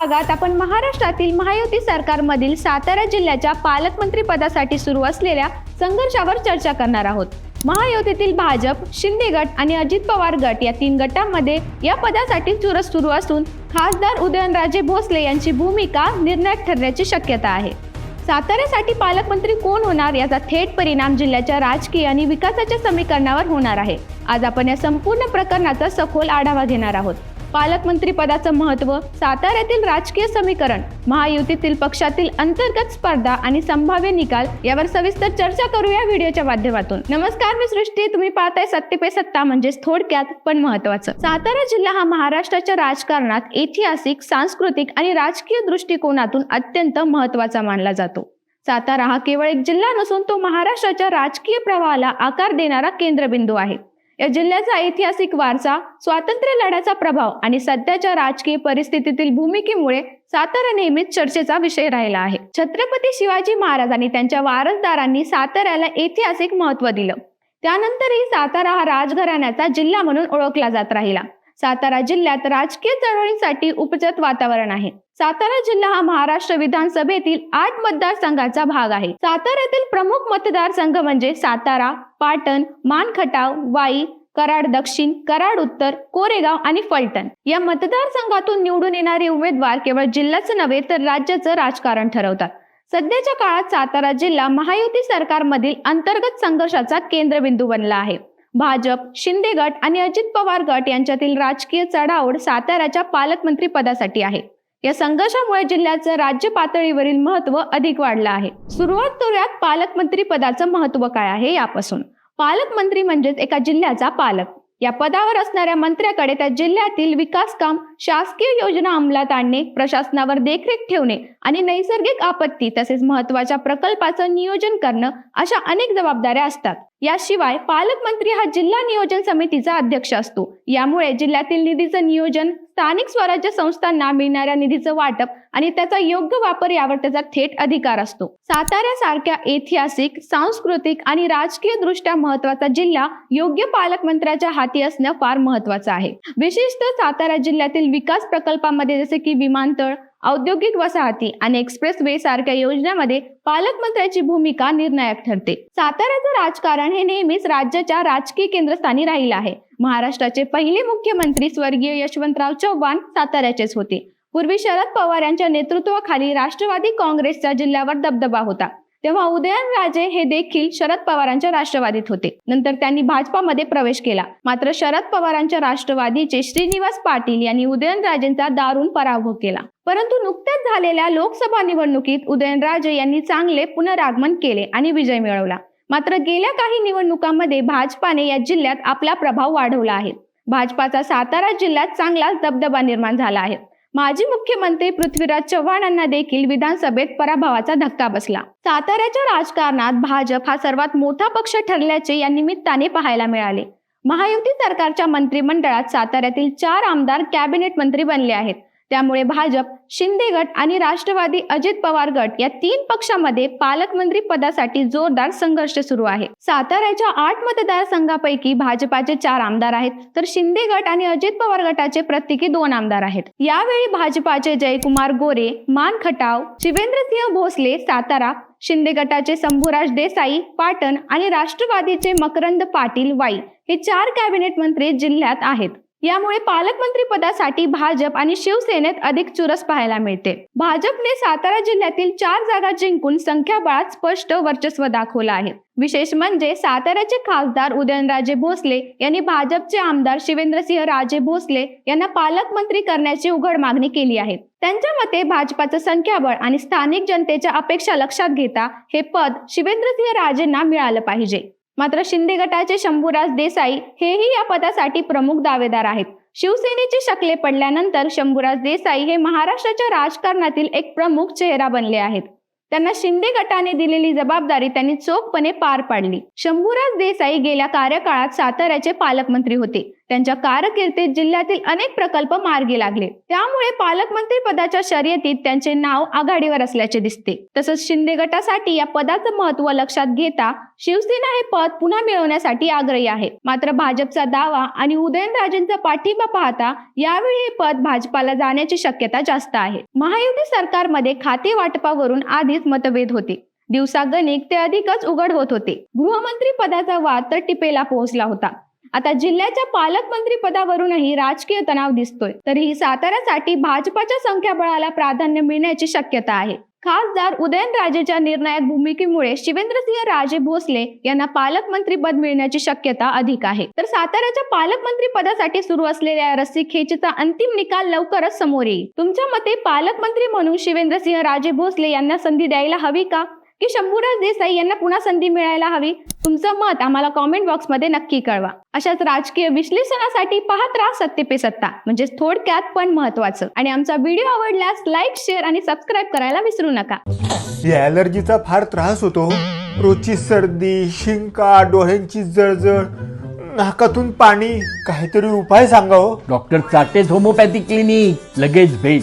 भागात आपण महाराष्ट्रातील महायुती सरकारमधील सातारा जिल्ह्याच्या पालकमंत्री पदासाठी सुरू असलेल्या संघर्षावर चर्चा करणार आहोत. महायुतीतील भाजप शिंदे गट आणि अजित पवार गट या तीन गटांमध्ये या पदासाठी चुरस सुरू असून खासदार उदयनराजे भोसले यांची भूमिका निर्णायक ठरण्याची शक्यता आहे. साताऱ्यासाठी पालकमंत्री कोण होणार याचा थेट परिणाम जिल्ह्याच्या राजकीय आणि विकासाच्या समीकरणावर होणार आहे. आज आपण या संपूर्ण प्रकरणाचा सखोल आढावा घेणार आहोत. पालकमंत्री पदाचं साताऱ्यातील राजकीय समीकरण महायुतीतील पक्षातील अंतर्गत स्पर्धा आणि संभाव्य निकाल यावर सविस्तर चर्चा करूया व्हिडिओच्या माध्यमातून. नमस्कार मी सृष्टी. तुम्ही पाहताय सत्य पे सत्ता म्हणजेच थोडक्यात पण महत्वाचं सातारा जिल्हा हा महाराष्ट्राच्या राजकारणात ऐतिहासिक सांस्कृतिक आणि राजकीय दृष्टिकोनातून अत्यंत महत्त्वाचा मानला जातो. सातारा हा केवळ एक जिल्हा नसून तो महाराष्ट्राच्या राजकीय प्रवाहाला आकार देणारा केंद्रबिंदू आहे. या जिल्ह्याचा ऐतिहासिक वारसा स्वातंत्र्य लढ्याचा प्रभाव आणि सध्याच्या राजकीय परिस्थितीतील भूमिकेमुळे सातारा नेहमीच चर्चेचा विषय राहिला आहे. छत्रपती शिवाजी महाराज आणि त्यांच्या वारसदारांनी साताऱ्याला ऐतिहासिक महत्त्व दिलं. त्यानंतरही सातारा हा राजघराण्याचा जिल्हा म्हणून ओळखला जात राहिला. सातारा जिल्ह्यात राजकीय चळवळींसाठी उपजत वातावरण आहे. सातारा जिल्हा हा महाराष्ट्र विधानसभेतील आठ मतदारसंघाचा भाग आहे. साताऱ्यातील प्रमुख मतदारसंघ म्हणजे सातारा पाटण मानखटाव वाई कराड दक्षिण कराड उत्तर कोरेगाव आणि फलटण. या मतदारसंघातून निवडून येणारे उमेदवार केवळ जिल्ह्याचं नव्हे तर राज्याचं राजकारण ठरवतात. सध्याच्या काळात सातारा जिल्हा महायुती सरकारमधील अंतर्गत संघर्षाचा केंद्रबिंदू बनला आहे. भाजप शिंदे गट आणि अजित पवार गट यांच्यातील राजकीय चढाओढ साताऱ्याच्या पालकमंत्री पदासाठी आहे. या संघर्षामुळे जिल्ह्याचं राज्य पातळीवरील महत्त्व अधिक वाढलं आहे. सुरुवात करूयात पालकमंत्री पदाचं महत्त्व काय आहे यापासून. पालकमंत्री म्हणजेच एका जिल्ह्याचा पालक. या पदावर असणाऱ्या मंत्र्याकडे त्या जिल्ह्यातील विकास काम शासकीय योजना अंमलात आणणे प्रशासनावर देखरेख ठेवणे आणि नैसर्गिक आपत्ती तसेच महत्त्वाच्या प्रकल्पाचं नियोजन करणं अशा अनेक जबाबदाऱ्या असतात. याशिवाय पालकमंत्री हा जिल्हा नियोजन समितीचा अध्यक्ष असतो. यामुळे जिल्ह्यातील निधीचं नियोजन स्थानिक स्वराज्य संस्थांना मिळणाऱ्या निधीचं वाटप आणि त्याचा योग्य वापर यावर त्याचा थेट अधिकार असतो. साताऱ्यासारख्या ऐतिहासिक सांस्कृतिक आणि राजकीय दृष्ट्या महत्त्वाचा जिल्हा योग्य पालकमंत्र्याच्या हाती असणं फार महत्वाचं आहे. विशेषतः सातारा जिल्ह्यातील विकास प्रकल्पामध्ये जसे की विमानतळ औद्योगिक वसाहती आणि एक्सप्रेस वे सारख्या योजनांमध्ये पालकमंत्र्याची भूमिका निर्णायक ठरते. साताऱ्याचं राजकारण हे नेहमीच राज्याच्या राजकीय केंद्रस्थानी राहिलं आहे. महाराष्ट्राचे पहिले मुख्यमंत्री स्वर्गीय यशवंतराव चव्हाण साताऱ्याचेच होते. पूर्वी शरद पवार यांच्या नेतृत्वाखाली राष्ट्रवादी काँग्रेसचा जिल्ह्यावर दबदबा होता. तेव्हा उदयनराजे हे देखील शरद पवारांच्या राष्ट्रवादीत होते. नंतर त्यांनी भाजपामध्ये प्रवेश केला. मात्र शरद पवारांच्या राष्ट्रवादीचे श्रीनिवास पाटील यांनी उदयनराजेंचा दारुण पराभव केला. परंतु नुकत्याच झालेल्या लोकसभा निवडणुकीत उदयनराजे यांनी चांगले पुनरागमन केले आणि विजय मिळवला. मात्र गेल्या काही निवडणुकांमध्ये भाजपाने या जिल्ह्यात आपला प्रभाव वाढवला आहे. भाजपाचा सातारा जिल्ह्यात चांगलाच दबदबा निर्माण झाला आहे. माजी मुख्यमंत्री पृथ्वीराज चव्हाणांना देखील विधानसभेत पराभवाचा धक्का बसला. साताऱ्याच्या राजकारणात भाजप हा सर्वात मोठा पक्ष ठरल्याचे या निमित्ताने पाहायला मिळाले. महायुती सरकारच्या मंत्रिमंडळात साताऱ्यातील चार आमदार कॅबिनेट मंत्री बनले आहेत. त्यामुळे भाजप शिंदे गट आणि राष्ट्रवादी अजित पवार गट या तीन पक्षामध्ये पालकमंत्री पदासाठी जोरदार संघर्ष सुरू आहे. साताऱ्याच्या आठ मतदारसंघापैकी भाजपाचे चार आमदार आहेत तर शिंदे गट आणि अजित पवार गटाचे प्रत्येकी दोन आमदार आहेत. यावेळी भाजपाचे जयकुमार गोरे मान खटाव शिवेंद्रसिंह भोसले सातारा शिंदे गटाचे शंभूराज देसाई पाटण आणि राष्ट्रवादीचे मकरंद पाटील वाई हे चार कॅबिनेट मंत्री जिल्ह्यात आहेत. यामुळे पालकमंत्री पदासाठी भाजप आणि शिवसेनेत अधिक चुरस पाहायला मिळते. भाजपने सातारा जिल्ह्यातील चार जागा जिंकून संख्याबळात स्पष्ट वर्चस्व दाखवलं आहे. विशेष म्हणजे साताऱ्याचे खासदार उदयनराजे भोसले यांनी भाजपचे आमदार शिवेंद्रसिंह राजे भोसले यांना पालकमंत्री करण्याची उघड मागणी केली आहे. त्यांच्या मते भाजपाचं संख्याबळ आणि स्थानिक जनतेच्या अपेक्षा लक्षात घेता हे पद शिवेंद्रसिंह राजेंना मिळालं पाहिजे. मात्र शिंदे गटाचे शंभूराज देसाई हेही या पदासाठी प्रमुख दावेदार आहेत. शिवसेनेचे शकले पडल्यानंतर शंभूराज देसाई हे महाराष्ट्राच्या राजकारणातील एक प्रमुख चेहरा बनले आहेत. त्यांना शिंदे गटाने दिलेली जबाबदारी त्यांनी चोखपणे पार पाडली. शंभूराज देसाई गेल्या कार्यकाळात साताऱ्याचे पालकमंत्री होते. त्यांच्या कारकिर्दीत जिल्ह्यातील अनेक प्रकल्प मार्गी लागले. त्यामुळे पालकमंत्री पदाच्या शर्यतीत त्यांचे नाव आघाडीवर असल्याचे दिसते. तसंच शिंदे गटासाठी या पदाचं महत्त्व लक्षात घेता शिवसेना हे पद पुन्हा मिळवण्यासाठी आग्रही आहे. मात्र भाजपचा दावा आणि उदयनराजेंचा पाठिंबा पाहता यावेळी हे पद भाजपाला जाण्याची शक्यता जास्त आहे. महायुती सरकारमध्ये खाते वाटपावरून आधीच मतभेद होते. दिवसागणिक ते अधिकच उघड होत होते. गृहमंत्री पदाचा वाद तर टिपेला पोहोचला होता. आता जिल्ह्याच्या पालकमंत्री पदावरूनही राजकीय तणाव दिसतोय. तरीही साताऱ्यासाठी भाजपाच्या संख्याबळाला प्राधान्य मिळण्याची शक्यता आहे. खासदार उदयनराजेच्या निर्णायक भूमिकेमुळे शिवेंद्रसिंह राजे भोसले यांना पालकमंत्री पद मिळण्याची शक्यता अधिक आहे. तर साताऱ्याच्या पालकमंत्री पदासाठी सुरू असलेल्या रस्सीखेचीचा अंतिम निकाल लवकरच समोर येईल. तुमच्या मते पालकमंत्री म्हणून शिवेंद्रसिंह राजे भोसले यांना संधी द्यायला हवी का? की शंभूराज देसाई यांना पुन्हा संधी मिळायला हवी? तुमचं मत आम्हाला कॉमेंट बॉक्समध्ये नक्की कळवा. अशाच राजकीय विश्लेषणासाठी पाहत राहा सत्य पे सत्ता म्हणजे थोडक्यात पण महत्वाचं आणि आमचा व्हिडिओ आवडल्यास लाईक शेअर आणि सबस्क्राईब करायला विसरू नका. या ॲलर्जीचा फार त्रास होतो रोजची सर्दी शिंका डोळ्यांची जळजळ नाकातून पाणी काहीतरी उपाय सांगा हो. डॉक्टर चाटेज होमोपॅथी क्लिनिक लगेच भेट.